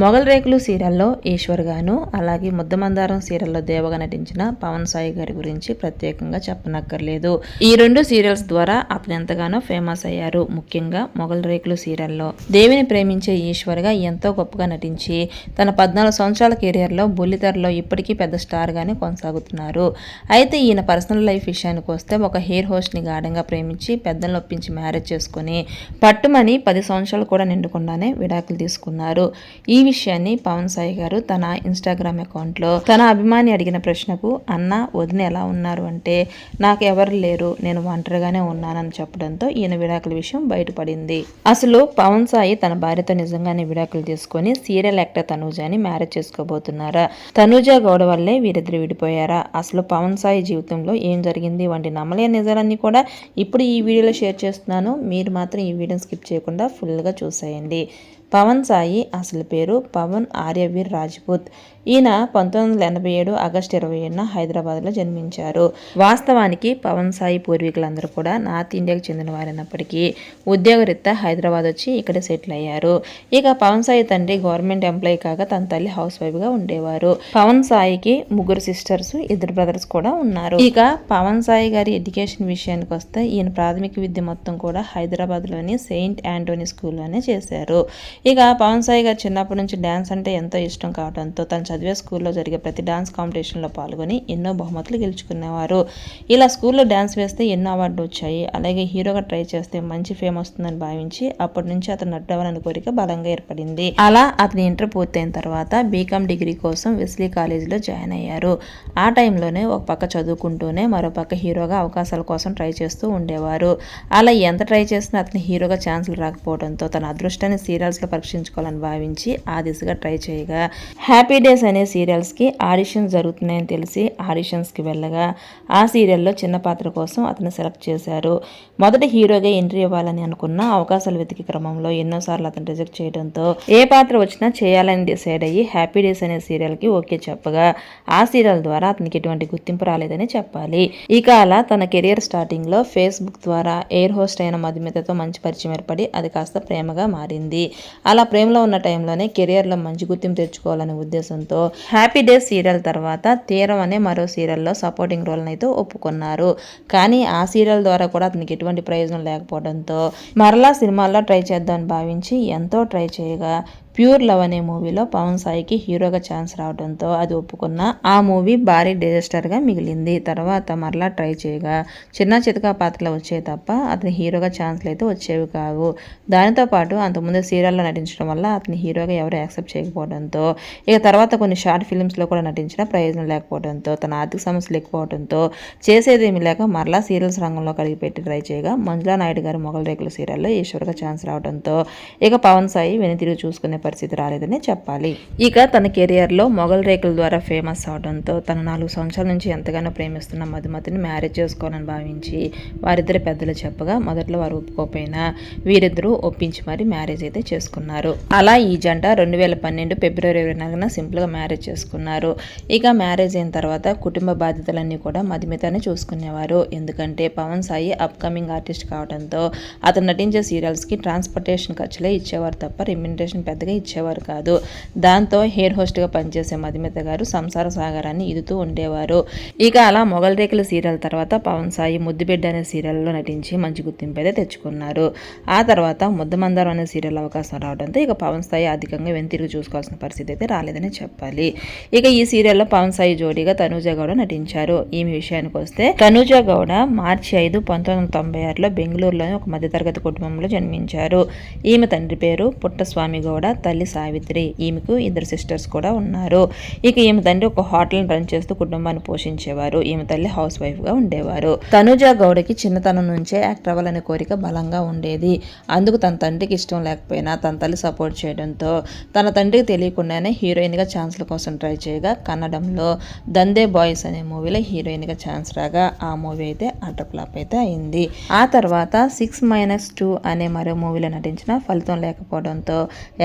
Mogali Rekulu సీరియల్లో ఈశ్వర్ గాను అలాగే ముద్దమందారం సీరియల్లో దేవగా నటించిన పవన్ సాయి గారి గురించి ప్రత్యేకంగా చెప్పనక్కర్లేదు. ఈ రెండు సీరియల్స్ ద్వారా అతను ఎంతగానో ఫేమస్ అయ్యారు ముఖ్యంగా మొగల్ రేకులు సీరియల్లో. దేవిని ప్రేమించే ఈశ్వర్గా ఎంతో గొప్పగా నటించి తన పద్నాలుగు సంవత్సరాల కెరియర్లో బుల్లితెరలో ఇప్పటికీ పెద్ద స్టార్గానే కొనసాగుతున్నారు. అయితే ఈయన పర్సనల్ లైఫ్ విషయానికి వస్తే ఒక హెయిర్ హోస్ట్ని గాఢంగా ప్రేమించి పెద్దలను ఒప్పించి మ్యారేజ్ చేసుకుని పట్టుమని పది సంవత్సరాలు కూడా నిండుకుండానే విడాకులు తీసుకున్నారు. ఈ విషయాన్ని పవన్ సాయి గారు తన ఇన్స్టాగ్రామ్ అకౌంట్లో తన అభిమాని అడిగిన ప్రశ్నకు అన్న వదిన ఎలా ఉన్నారు? అంటే నాకు ఎవరు లేరు నేను ఒంటరిగానే ఉన్నానని చెప్పడంతో ఈయన విడాకుల విషయం బయటపడింది. అసలు పవన్ సాయి తన భార్యతో నిజంగానే విడాకులు తీసుకొని సీరియల్ యాక్టర్ తనూజాని మ్యారేజ్ చేసుకోబోతున్నారా? తనూజ గౌడ వల్లే వీరిద్దరు విడిపోయారా? అసలు పవన్ సాయి జీవితంలో ఏం జరిగింది? వంటి నమ్మలేని నిజాలన్నీ కూడా ఇప్పుడు ఈ వీడియోలో షేర్ చేస్తున్నాను. మీరు మాత్రం ఈ వీడియోని స్కిప్ చేయకుండా ఫుల్గా చూసేయండి. పవన్ సాయి అసలు పేరు పవన్ ఆర్యవీర్ రాజ్పూత్. ఈయన పంతొమ్మిది వందల ఎనభై ఏడు ఆగస్టు ఇరవై ఏడున హైదరాబాద్లో జన్మించారు. వాస్తవానికి పవన్ సాయి పూర్వీకులందరూ కూడా నార్త్ ఇండియాకు చెందిన వారైనప్పటికీ ఉద్యోగరీత్యా హైదరాబాద్ వచ్చి ఇక్కడ సెటిల్ అయ్యారు. ఇక పవన్ సాయి తండ్రి గవర్నమెంట్ ఎంప్లాయీ కాగా తన తల్లి హౌస్ వైఫ్గా ఉండేవారు. పవన్ సాయికి ముగ్గురు సిస్టర్స్ ఇద్దరు బ్రదర్స్ కూడా ఉన్నారు. ఇక పవన్ సాయి గారి ఎడ్యుకేషన్ విషయానికి వస్తే ఈయన ప్రాథమిక విద్య మొత్తం కూడా హైదరాబాద్లోని సెయింట్ యాంటోనీ స్కూల్లోనే చేశారు. ఇక పవన్ సాయి గారు చిన్నప్పటి నుంచి డ్యాన్స్ అంటే ఎంతో ఇష్టం కావడంతో తను చదివే స్కూల్లో జరిగే ప్రతి డ్యాన్స్ కాంపిటీషన్లో పాల్గొని ఎన్నో బహుమతులు గెలుచుకునేవారు. ఇలా స్కూల్లో డ్యాన్స్ వేస్తే ఎన్నో అవార్డులు వచ్చాయి. అలాగే హీరోగా ట్రై చేస్తే మంచి ఫేమ్ వస్తుందని భావించి అప్పటి నుంచి అతను నటవ్వాలని కోరిక బలంగా ఏర్పడింది. అలా అతని ఇంటర్ పూర్తయిన తర్వాత బీకామ్ డిగ్రీ కోసం వెస్లీ కాలేజీలో జాయిన్ అయ్యారు. ఆ టైంలోనే ఒక పక్క చదువుకుంటూనే మరో పక్క హీరోగా అవకాశాల కోసం ట్రై చేస్తూ ఉండేవారు. అలా ఎంత ట్రై చేసినా అతని హీరోగా ఛాన్సులు రాకపోవడంతో తన అదృష్టాన్ని సీరియల్స్లో పరీక్షించుకోవాలని భావించి ఆ ఆ దిశగా ట్రై చేయగా. హ్యాపీ డేస్ అనే సీరియల్స్కి ఆడిషన్స్ జరుగుతున్నాయని తెలిసి ఆడిషన్స్కి వెళ్ళగా ఆ సీరియల్లో చిన్న పాత్ర కోసం అతను సెలెక్ట్ చేశారు. మొదటి హీరోగా ఎంట్రీ ఇవ్వాలని అనుకున్న అవకాశాలు వెతికి క్రమంలో ఎన్నోసార్లు అతను రిజెక్ట్ చేయడంతో ఏ పాత్ర వచ్చినా చేయాలని డిసైడ్ అయ్యి హ్యాపీ డేస్ అనే సీరియల్కి ఓకే చెప్పగా. ఆ సీరియల్ ద్వారా అతనికి ఎటువంటి గుర్తింపు రాలేదని చెప్పాలి. ఇక అలా తన కెరియర్ స్టార్టింగ్లో ఫేస్బుక్ ద్వారా ఎయిర్ హోస్ట్ అయిన మధుమితతో మంచి పరిచయం ఏర్పడి అది కాస్త ప్రేమగా మారింది. అలా ప్రేమలో ఉన్న టైంలోనే కెరియర్లో మంచి గుర్తింపు తెచ్చుకోవాలనే ఉద్దేశంతో హ్యాపీ డేస్ సీరియల్ తర్వాత తీరం అనే మరో సీరియల్లో సపోర్టింగ్ రోల్ని అయితే ఒప్పుకున్నారు. కానీ ఆ సీరియల్ ద్వారా కూడా అతనికి ఎటువంటి ప్రయోజనం లేకపోవడంతో మరలా సినిమాల్లో ట్రై చేద్దామని భావించి ఎంతో ట్రై చేయగా ప్యూర్ లవ్ అనే మూవీలో పవన్ సాయికి హీరోగా ఛాన్స్ రావడంతో అది ఒప్పుకున్న ఆ మూవీ భారీ డిజాస్టర్గా మిగిలింది. తర్వాత మరలా ట్రై చేయగా చిన్న చితకా పాత్రలు వచ్చాయి తప్ప అతని హీరోగా ఛాన్స్లు అయితే వచ్చేవి కావు. దానితో పాటు అంతకుముందు సీరియల్లో నటించడం వల్ల అతని హీరోగా ఎవరు యాక్సెప్ట్ చేయకపోవడంతో ఇక తర్వాత కొన్ని షార్ట్ ఫిల్మ్స్లో కూడా నటించిన ప్రయోజనం లేకపోవడంతో తన ఆర్థిక సమస్యలు ఎక్కువడంతో చేసేదేమీ లేక మరలా సీరియల్స్ రంగంలో పెట్టి ట్రై చేయగా మంజులా నాయుడు గారి మొగల రేకుల సీరియల్లో ఈశ్వర్గా ఛాన్స్ రావడంతో ఇక పవన్ సాయి వెనుతిరిగి చూసుకునే పరిస్థితి రాలేదనే చెప్పాలి. ఇక తన కెరియర్లో మొగల్ రేకుల ద్వారా ఫేమస్ అవడంతో తన నాలుగు సంవత్సరాల నుంచి ఎంతగానో ప్రేమిస్తున్న మధుమతిని మ్యారేజ్ చేసుకోవాలని భావించి వారిద్దరు పెద్దలు చెప్పగా మొదట్లో వారు ఒప్పుకోకపోయినా వీరిద్దరూ ఒప్పించి మరి మ్యారేజ్ అయితే చేసుకున్నారు. అలా ఈ జంట రెండు వేల పన్నెండు ఫిబ్రవరి ఇరవై నాలుగున సింపుల్గా మ్యారేజ్ చేసుకున్నారు. ఇక మ్యారేజ్ అయిన తర్వాత కుటుంబ బాధ్యతలన్నీ కూడా మధుమితనే చూసుకునేవారు. ఎందుకంటే పవన్ సాయి అప్కమింగ్ ఆర్టిస్ట్ కావడంతో అతను నటించే సీరియల్స్కి ట్రాన్స్పోర్టేషన్ ఖర్చులే ఇచ్చేవారు తప్ప రెమ్యునరేషన్ పెద్దగా ఇచ్చేవారు కాదు. దాంతో హెయిర్ హోస్ట్గా పనిచేసే మధుమిత గారు సంసార సాగరాన్ని ఇదుతూ ఉండేవారు. ఇక అలా మొగల్ రేకుల సీరియల్ తర్వాత పవన్ సాయి ముద్దుబిడ్డ అనే సీరియల్లో నటించి మంచి గుర్తింపు అయితే తెచ్చుకున్నారు. ఆ తర్వాత ముద్దమందారం అనే సీరియల్ అవకాశం రావడంతో ఇక పవన్ సాయి అధికంగా వెనుతిరిగి చూసుకోవాల్సిన పరిస్థితి అయితే రాలేదని చెప్పాలి. ఇక ఈ సీరియల్లో పవన్ సాయి జోడీగా తనూజ గౌడ నటించారు. ఈమె విషయానికి వస్తే తనూజ గౌడ మార్చి ఐదు పంతొమ్మిది వందల తొంభై ఆరులో బెంగళూరులోని ఒక మధ్యతరగతి కుటుంబంలో జన్మించారు. ఈమె తండ్రి పేరు పుట్టస్వామి గౌడ తల్లి సావిత్రి ఈమెకు ఇద్దరు సిస్టర్స్ కూడా ఉన్నారు. ఇక ఈమె తండ్రి ఒక హోటల్ రన్ చేస్తూ కుటుంబాన్ని పోషించేవారు. ఈమె తల్లి హౌస్ వైఫ్గా ఉండేవారు. తనుజ గౌడకి చిన్నతనం నుంచే యాక్టర్ అవ్వాలనే కోరిక బలంగా ఉండేది. అందుకు తన తండ్రికి ఇష్టం లేకపోయినా తన తల్లి సపోర్ట్ చేయడంతో తన తండ్రికి తెలియకుండానే హీరోయిన్గా ఛాన్స్ల కోసం ట్రై చేయగా కన్నడంలో దందే బాయ్స్ అనే మూవీలో హీరోయిన్గా ఛాన్స్ రాగా ఆ మూవీ అయితే అటర్ ఫ్లాప్ అయితే అయింది. ఆ తర్వాత సిక్స్ మైనస్ టూ అనే మరో మూవీలో నటించిన ఫలితం లేకపోవడంతో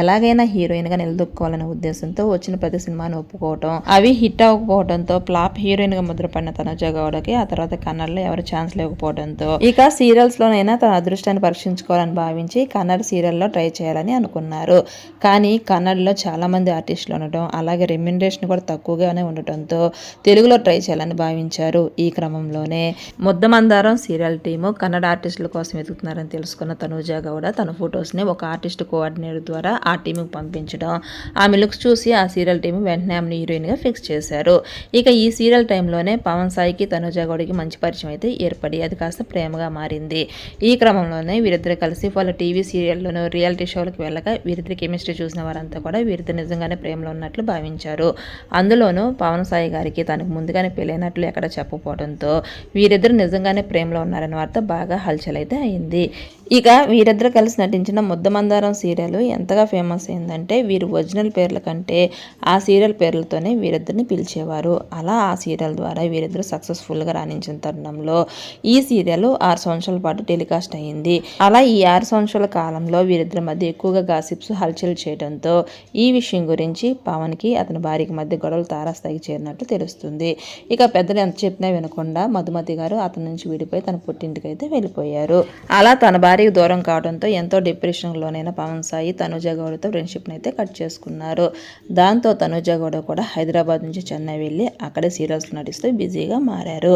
ఎలాగ ఎలాగైనా హీరోయిన్గా నిలదొక్కోవాలనే ఉద్దేశంతో వచ్చిన ప్రతి సినిమాను ఒప్పుకోవటం అవి హిట్ అవ్వకపోవడంతో ఫ్లాప్ హీరోయిన్గా ముద్రపడిన తనుజ గౌడకి ఆ తర్వాత కన్నడలో ఎవరు ఛాన్స్ లేకపోవడంతో. ఇక సీరియల్స్ లోనైనా తన అదృష్టాన్ని పరీక్షించుకోవాలని భావించి కన్నడ సీరియల్లో ట్రై చేయాలని అనుకున్నారు. కానీ కన్నడలో చాలా మంది ఆర్టిస్టులు ఉండటం అలాగే రెమ్యునరేషన్ కూడా తక్కువగానే ఉండటంతో తెలుగులో ట్రై చేయాలని భావించారు ఈ క్రమంలోనే. ముద్దమందారం సీరియల్ టీము కన్నడ ఆర్టిస్టుల కోసం వెతుకుతున్నారని తెలుసుకున్న తనుజ గౌడ తన ఫొటోస్ని ఒక ఆర్టిస్ట్ కోఆర్డినేటర్ ద్వారా ఆ టీంకి పంపించడం. ఆమె లుక్స్ చూసి ఆ సీరియల్ టీం వెంటనే ఆమెను హీరోయిన్గా ఫిక్స్ చేశారు. ఇక ఈ సీరియల్ టైంలోనే పవన్ సాయికి తనుజ గౌడికి మంచి పరిచయం అయితే ఏర్పడి అది కాస్త ప్రేమగా మారింది. ఈ క్రమంలోనే వీరిద్దరు కలిసి వాళ్ళ టీవీ సీరియల్లోనూ రియాలిటీ షోలకు వెళ్ళక వీరిద్దరి కెమిస్ట్రీ చూసిన వారంతా కూడా వీరిద్దరు నిజంగానే ప్రేమలో ఉన్నట్లు భావించారు. అందులోనూ పవన్ సాయి గారికి తనకు ముందుగానే పెళ్ళైనట్లు ఎక్కడ చెప్పకపోవడంతో వీరిద్దరు నిజంగానే ప్రేమలో ఉన్నారనే వార్త బాగా హల్చల్ అయితే అయింది. ఇక వీరిద్దరు కలిసి నటించిన ముద్దమందారం సీరియల్ ఎంతగా ఫేమస్ అయిందంటే వీరి ఒరిజినల్ పేర్ల కంటే ఆ సీరియల్ పేర్లతోనే వీరిద్దరిని పిలిచేవారు. అలా ఆ సీరియల్ ద్వారా వీరిద్దరు సక్సెస్ఫుల్గా రాణించిన తరుణంలో ఈ సీరియల్ ఆరు సంవత్సరాల పాటు టెలికాస్ట్ అయింది. అలా ఈ ఆరు సంవత్సరాల కాలంలో వీరిద్దరి మధ్య ఎక్కువగా గాసిప్స్ హల్చల్ చేయడంతో ఈ విషయం గురించి పవన్కి అతని భార్యకి మధ్య గొడవలు తారాస్థాయికి చేరినట్టు తెలుస్తుంది. ఇక పెద్దలు ఎంత చెప్పినా వినకుండా మధుమతి గారు అతని నుంచి విడిపోయి తన పుట్టింటికి అయితే వెళ్ళిపోయారు. అలా తన భార్య భార్యకు దూరం కావడంతో ఎంతో డిప్రెషన్లోనైన పవన్ సాయి తనుజ గౌడతో ఫ్రెండ్షిప్ని అయితే కట్ చేసుకున్నారు. దాంతో తనుజ గౌడ కూడా హైదరాబాద్ నుంచి చెన్నై వెళ్ళి అక్కడే సీరియల్స్ నటిస్తూ బిజీగా మారారు.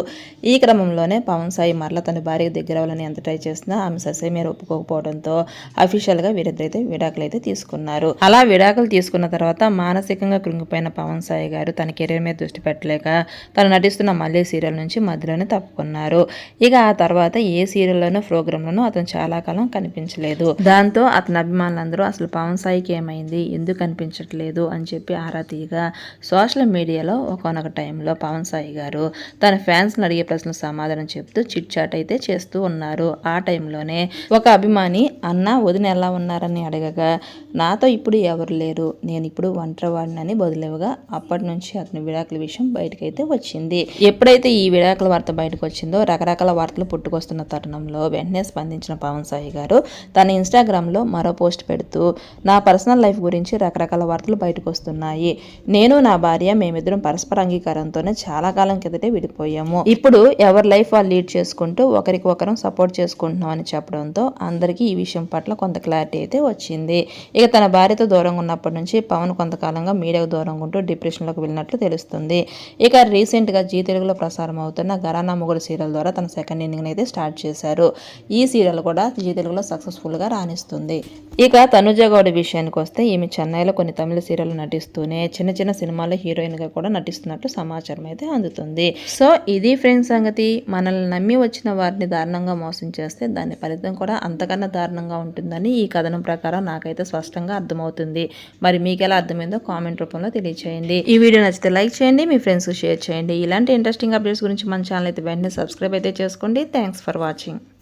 ఈ క్రమంలోనే పవన్ సాయి మరల తన భార్యకు దగ్గర అవ్వాలని ఎంత ట్రై చేసినా ఆమె ససే మీరు ఒప్పుకోకపోవడంతో అఫీషియల్గా వీరిద్దరైతే విడాకులు అయితే తీసుకున్నారు. అలా విడాకులు తీసుకున్న తర్వాత మానసికంగా కృంగిపోయిన పవన్ సాయి గారు తన కెరీర్ మీద దృష్టి పెట్టలేక తను నటిస్తున్న మళ్ళీ సీరియల్ నుంచి మధ్యలోనే తప్పుకున్నారు. ఇక ఆ తర్వాత ఏ సీరియల్లోనూ ప్రోగ్రాంలోనూ అతను చాలా కాలం కనిపించలేదు. దాంతో అతని అభిమానులందరూ అసలు పవన్ సాయికి ఏమైంది? ఎందుకు కనిపించట్లేదు? అని చెప్పి ఆరా తీయగా సోషల్ మీడియాలో ఒకనొక టైంలో పవన్ సాయి గారు తన ఫ్యాన్స్ని అడిగే ప్రశ్నలు సమాధానం చెప్తూ చిట్ చాట్ అయితే చేస్తూ ఉన్నారు. ఆ టైంలోనే ఒక అభిమాని అన్న వదిన ఎలా ఉన్నారని అడగగా నాతో ఇప్పుడు ఎవరు లేరు. నేను ఇప్పుడు ఒంటరివాడినని బదులేవగా అప్పటి నుంచి అతని విడాకుల విషయం బయటకైతే వచ్చింది. ఎప్పుడైతే ఈ విడాకుల వార్త బయటకు వచ్చిందో రకరకాల వార్తలు పుట్టుకొస్తున్న తరుణంలో వెంటనే స్పందించిన పవన్ పవన్ సాయి గారు తన ఇన్స్టాగ్రామ్లో మరో పోస్ట్ పెడుతూ నా పర్సనల్ లైఫ్ గురించి రకరకాల వార్తలు బయటకు వస్తున్నాయి. నేను నా భార్య మేమిద్దరం పరస్పర అంగీకారంతోనే చాలా కాలం కిందటే విడిపోయాము. ఇప్పుడు ఎవరి లైఫ్ వాళ్ళు లీడ్ చేసుకుంటూ ఒకరికి ఒకరం సపోర్ట్ చేసుకుంటున్నాం అని చెప్పడంతో అందరికీ ఈ విషయం పట్ల కొంత క్లారిటీ అయితే వచ్చింది. ఇక తన భార్యతో దూరంగా ఉన్నప్పటి నుంచి పవన్ కొంతకాలంగా మీడియాకు దూరంగా ఉంటూ డిప్రెషన్లోకి వెళ్ళినట్లు తెలుస్తుంది. ఇక రీసెంట్గా జీ తెలుగులో ప్రసారం అవుతున్న గరానా మొగుడు సీరియల్ ద్వారా తన సెకండ్ ఇన్నింగ్ అయితే స్టార్ట్ చేశారు. ఈ సీరియల్ కూడా జీ తెలుగులో సక్సెస్ఫుల్గా రాణిస్తుంది. ఇక తనుజ గౌడ విషయానికి వస్తే ఈమె చెన్నైలో కొన్ని తమిళ సీరియల్ నటిస్తూనే చిన్న చిన్న సినిమాల్లో హీరోయిన్గా కూడా నటిస్తున్నట్టు సమాచారం అయితే అందుతుంది. సో ఇది ఫ్రెండ్స్ సంగతి. మనల్ని నమ్మి వచ్చిన వారిని దారుణంగా మోసం చేస్తే దాని ఫలితం కూడా అంతకన్నా దారుణంగా ఉంటుందని ఈ కథనం ప్రకారం నాకైతే స్పష్టంగా అర్థమవుతుంది. మరి మీకు ఎలా అర్థమైందో కామెంట్ రూపంలో తెలియచేయండి. ఈ వీడియో నచ్చితే లైక్ చేయండి మీ ఫ్రెండ్స్కి షేర్ చేయండి. ఇలాంటి ఇంట్రెస్టింగ్ అప్డేట్స్ గురించి మన ఛానల్ అయితే వెంటనే సబ్స్క్రైబ్ అయితే చేసుకోండి. Thanks for watching.